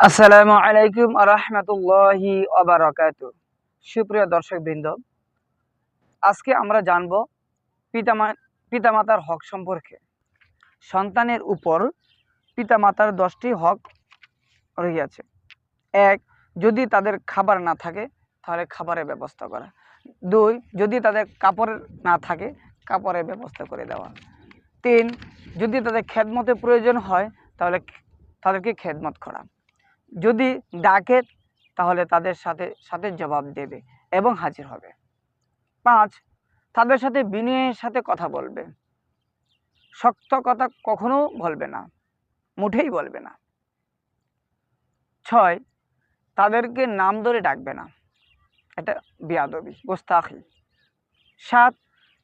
আসসালামু আলাইকুম রহমতুল্লাহি অবরাকাত সুপ্রিয় দর্শক বৃন্দ আজকে আমরা জানব পিতামা, পিতামাতার হক সম্পর্কে। সন্তানের উপর পিতামাতার দশটি হক রহিয়াছে। এক, যদি তাদের খাবার না থাকে, তাহলে খাবারের ব্যবস্থা করা। দুই, যদি তাদের কাপড় না থাকে, কাপড়ের ব্যবস্থা করে দেওয়া। তিন, যদি তাদের খেদমতের প্রয়োজন হয়, তাহলে তাদেরকে খেদমত করা। যদি ডাকে, তাহলে তাদের সাথে সাথে জবাব দেবে এবং হাজির হবে। পাঁচ, তাদের সাথে বিনয়ের সাথে কথা বলবে। শক্ত কথা কখনো বলবে না, মুঠেই বলবে না। ছয়, তাদেরকে নাম ধরে ডাকবে না। এটা বিয়াদবি, গোস্তাখি। সাত,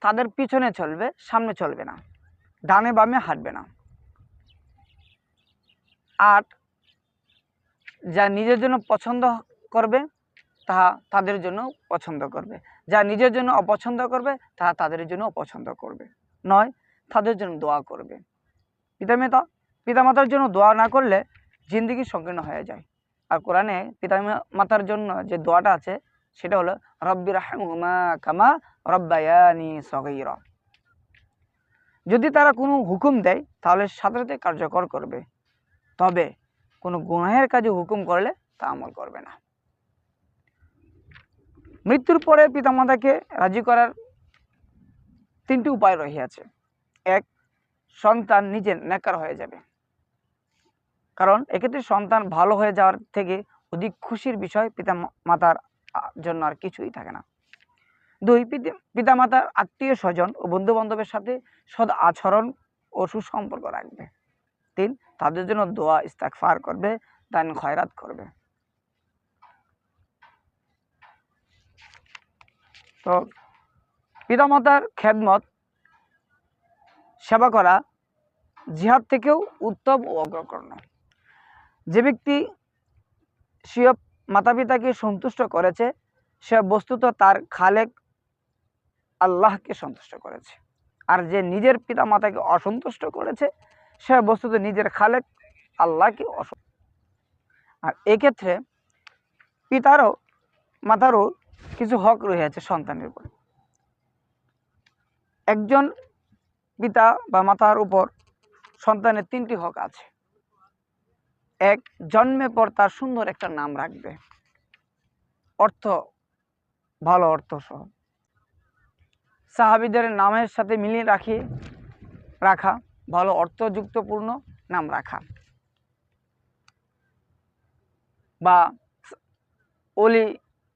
তাদের পিছনে চলবে, সামনে চলবে না। ডানে বামে হাঁটবে না। আট যা নিজের জন্য পছন্দ করবে, তাহা তাদের জন্য পছন্দ করবে। যা নিজের জন্য অপছন্দ করবে, তাহা তাদের জন্য অপছন্দ করবে। নয়, তাদের জন্য দোয়া করবে। পিতামাতা, পিতামাতার জন্য দোয়া না করলে জিন্দিগি সংকীর্ণ হয়ে যায়। আর কোরআনে পিতা মাতার জন্য যে দোয়াটা আছে, সেটা হলো রব্বির রাহমা কামা রব্বায়ানি সগৈর। যদি তারা কোনো হুকুম দেয়, তাহলে সাথে কার্যকর করবে। তবে কোনো গুনাহের কাজে হুকুম করলে তা আমল করবে না। মৃত্যুর পরে পিতামাতাকে রাজি করার তিনটি উপায় রহিয়াছে। এক, সন্তান নিজে নেকার হয়ে যাবে। কারণ এক্ষেত্রে সন্তান ভালো হয়ে যাওয়ার থেকে অধিক খুশির বিষয় পিতা মাতার জন্য আর কিছুই থাকে না। দুই, পিতা মাতার আত্মীয় স্বজন ও বন্ধু বান্ধবের সাথে সদ আচরণ ও সুসম্পর্ক রাখবে। তিন তাদের জন্য দোয়া ইস্তাকফার করবে, দান খয়রাত করবে। তো পিতামাতার খেদমত, সেবা করা জিহাদ থেকেও উত্তম ও অগ্রকর্ণ। যে ব্যক্তি স্বীয় মাতা পিতাকে সন্তুষ্ট করেছে, সে বস্তুত তার খালেক আল্লাহকে সন্তুষ্ট করেছে। আর যে নিজের পিতা মাতাকে অসন্তুষ্ট করেছে সে বস্তুতে নিজের খালেক, আল্লাহকে অস আর এক্ষেত্রে পিতারও, মাতারও কিছু হক রয়েছে সন্তানের উপর। একজন পিতা বা মাতার উপর সন্তানের তিনটি হক আছে। এক, জন্মের পর তার সুন্দর একটা নাম রাখবে। অর্থ, ভালো অর্থ সহ। সাহাবিদের নামের সাথে মিলিয়ে রাখি রাখা। ভালো অর্থযুক্তপূর্ণ নাম রাখা। বা অলি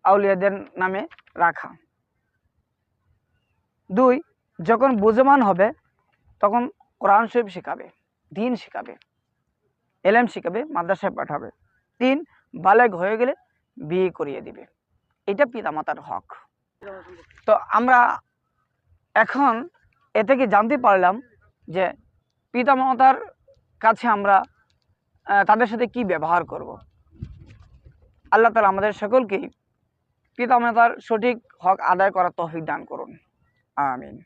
আউলিয়াদের নামে রাখা। দুই, যখন বুঝমান হবে, তখন কোরআন শরীফ শেখাবে, দিন শেখাবে, এলেম শেখাবে, মাদ্রাসায় পাঠাবে। তিন, বালেগ হয়ে গেলে বিয়ে করিয়ে দিবে। এটা পিতামাতার হক। তো আমরা এখন এ থেকে জানতে পারলাম যে পিতামাতার কাছে আমরা তাদের সাথে কি ব্যবহার করব। আল্লাহ তালা আমাদের সকলকেই পিতা মাতার সঠিক হক আদায় করার তহফিক দান করুন আমিন